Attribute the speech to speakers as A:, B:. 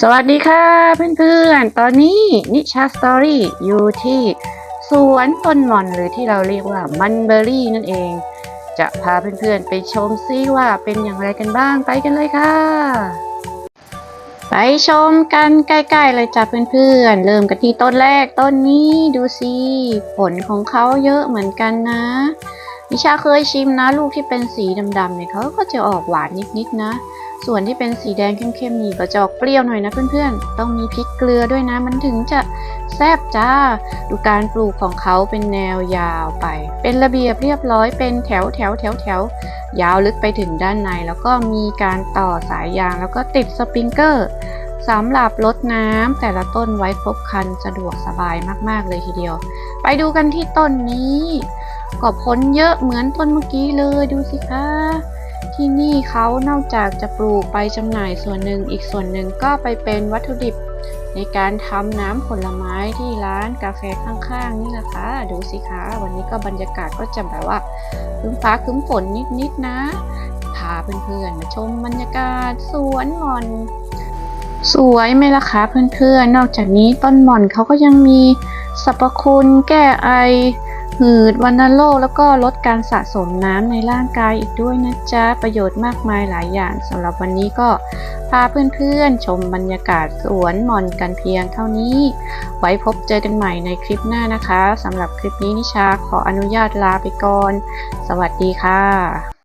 A: สวัสดีค่ะเพื่อนๆ ตอนนี้นิชาสตอรี่อยู่ที่สวนต้นหม่อนหรือที่เราเรียกว่ามันเบอรี่นั่นเอง จะพาเพื่อนๆ ไปชมซิว่าเป็นอย่างไรกันบ้างไปกันเลยค่ะ ไปชมกันใกล้ๆเลยจ้ะเพื่อนๆ เริ่มกันที่ต้นแรกต้นนี้ดูสิผลของเขาเยอะเหมือนกันนะนิชาเคยชิมนะ ลูกที่เป็นสีดำๆเนี่ยเขาก็จะออกหวานนิดๆนะ ส่วนที่เป็นสีแดงเข้มๆนี่ก็จะออกเปรี้ยวหน่อยนะเพื่อนๆ ต้องมีพริกเกลือด้วยนะ มันถึงจะแซ่บจ้า ดูการปลูกของเขาเป็นแนวยาวไป เป็นระเบียบเรียบร้อยเป็นแถวแถวแถวแถวยาวลึกไปถึงด้านใน แล้วก็มีการต่อสายยางแล้วก็ติดสปริงเกอร์สำหรับรดน้ำแต่ละต้นไว้ครบคันสะดวกสบายมากๆเลยทีเดียว ไปดูกันที่ต้นนี้ ก็ผลเยอะเหมือนต้นเมื่อกี้เลยดูสิคะ ที่นี่เขานอกจากจะปลูกไปจำหน่ายส่วนหนึ่งอีกส่วนหนึ่งก็ไปเป็นวัตถุดิบ ในการทำน้ำผลไม้ที่ร้านกาแฟข้างๆ นี่แหละค่ะดูสิคะ วันนี้ก็บรรยากาศก็จะแบบว่าคึ้มฟ้าคึ้มฝนนิดๆนะ พาเพื่อนๆมาชมบรรยากาศสวนหม่อน สวยไหมล่ะคะเพื่อนๆนอกจากนี้ต้นหม่อนเขาก็ยังมีสรรพคุณแก้ไอ หืดวันโรคแล้วก็ลดการสะสมน้ำในร่างกายอีกด้วยนะจ๊ะ ประโยชน์มากมายหลายอย่างสำหรับวันนี้ก็พาเพื่อนๆ ชมบรรยากาศสวนหมอนกันเพียงเท่านี้ ไว้พบเจอกันใหม่ในคลิปหน้านะคะสำหรับคลิปนี้นิชาขออนุญาตลาไปก่อน สวัสดีค่ะ